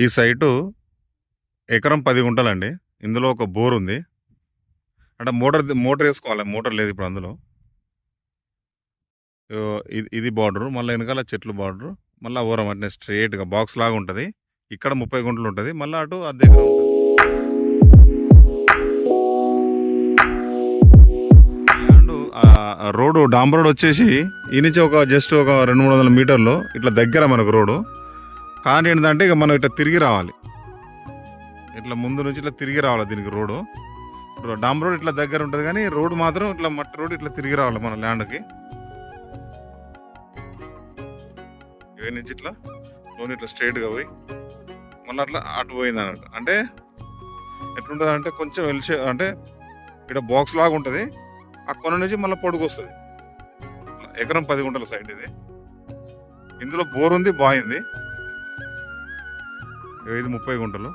ఈ సైటు ఎకరం పది గుంటలండి. ఇందులో ఒక బోర్ ఉంది అంటే మోటార్ మోటార్ వేసుకోవాలి. మోటార్ లేదు ఇప్పుడు అందులో. ఇది ఇది బార్డరు. మళ్ళీ వెనకాల చెట్లు బార్డరు. మళ్ళీ ఓరం అంటే స్ట్రేట్గా బాక్స్ లాగా ఉంటుంది. ఇక్కడ ముప్పై గుంటలు ఉంటుంది. మళ్ళీ అటు అద్దె ల్యాండ్ రోడ్డు డాంబర్ రోడ్ వచ్చేసి ఈ నుంచి ఒక జస్ట్ ఒక రెండు మూడు వందల మీటర్లు ఇట్లా దగ్గర మనకు రోడ్డు. కానీ ఏంటంటే ఇక మనం ఇట్లా తిరిగి రావాలి. ఇట్లా ముందు నుంచి ఇట్లా తిరిగి రావాలి దీనికి రోడ్డు. డామ్ రోడ్ ఇట్లా దగ్గర ఉంటుంది కానీ రోడ్డు మాత్రం ఇట్లా మట్టి రోడ్ ఇట్లా తిరిగి రావాలి మన ల్యాండ్కి ఇవి నుంచి ఇట్లా లోన్ ఇట్లా స్ట్రైట్గా పోయి మళ్ళీ అట్లా అటు పోయింది అన్నట్టు. అంటే ఎట్లుంటుంది అంటే కొంచెం వెలిసే అంటే ఇక్కడ బాక్స్ లాగా ఉంటుంది. ఆ కొన నుంచి మళ్ళీ పొడుగు వస్తుంది. ఎకరం పది గుంటల సైడ్ ఇది. ఇందులో బోర్ ఉంది బాగుంది ఇది ముప్పై గుంటలు.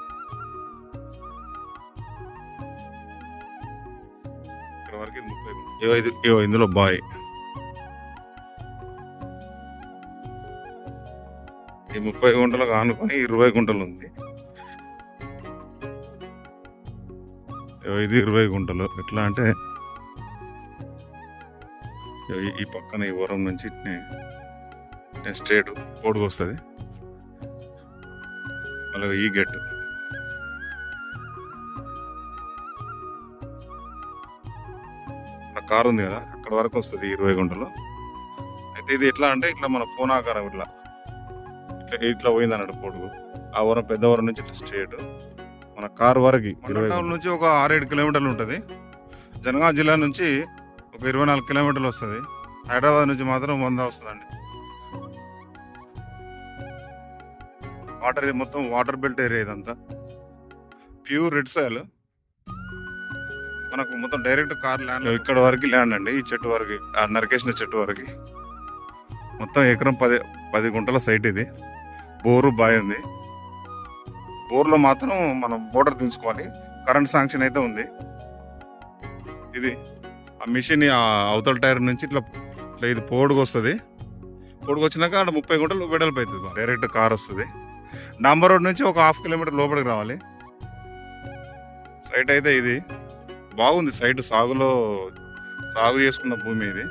ఇక్కడ వరకు ఇది ముప్పై గుంటలు. ఇగో ఇందులో బాయ్. ఈ ముప్పై గుంటలకు ఆనుకొని ఇరవై గుంటలు ఉంది. ఇది ఇరవై గుంటలు. ఎట్లా అంటే ఈ- పక్కన ఈ వరం నుంచి స్ట్రేట్ కోడుకు వస్తుంది. అలాగే ఈ గెట్. ఆ కారు ఉంది కదా అక్కడ వరకు వస్తుంది ఇరవై గుంటలు. అయితే ఇది ఎట్లా అంటే ఇట్లా మన ఫోన్ ఆకారం ఇట్లా. ఇట్లా ఇట్లా పోయింది అన్నట్టు పొడుగు. ఆ వరం పెద్ద వరం నుంచి ఇట్లా స్ట్రేట్. మన కారు వరకు ఇరవై నుంచి ఒక ఆరేడు కిలోమీటర్లు ఉంటుంది. జనగాం జిల్లా నుంచి ఒక ఇరవై నాలుగు కిలోమీటర్లు వస్తుంది. హైదరాబాద్ నుంచి మాత్రం వంద వస్తుందండి. వాటర్ మొత్తం వాటర్ బెల్ట్ ఏరియా ఇదంతా. Pure red soil. మనకు మొత్తం డైరెక్ట్ కార్ ల్యాండ్ ఇక్కడ వరకు ల్యాండ్ అండి. ఈ చెట్టు వరకు ఆ నరికేసిన చెట్టు వరకు. మొత్తం ఎకరం పది పది గుంటల సైట్ ఇది. బోరు బాయ్ ఉంది. బోర్లో మాత్రం మనం మోటార్ దించుకోవాలి. కరెంట్ శాంక్షన్ అయితే ఉంది. ఇది ఆ మిషన్ ఆ అవతల టైర్ నుంచి ఇట్లా ఇట్లా ఇది పోడుకు వస్తుంది పోడుగు వచ్చినాక అక్కడ ముప్పై గుంటలు వెడల్పు అవుతుంది. డైరెక్ట్ కార్ వస్తుంది. డాంబర్ రోడ్ నుంచి ఒక హాఫ్ కిలోమీటర్ లోపలికి రావాలి. సైట్ అయితే ఇది. బాగుంది సైట్ సాగులో సాగు చేసుకున్న భూమి ఇది.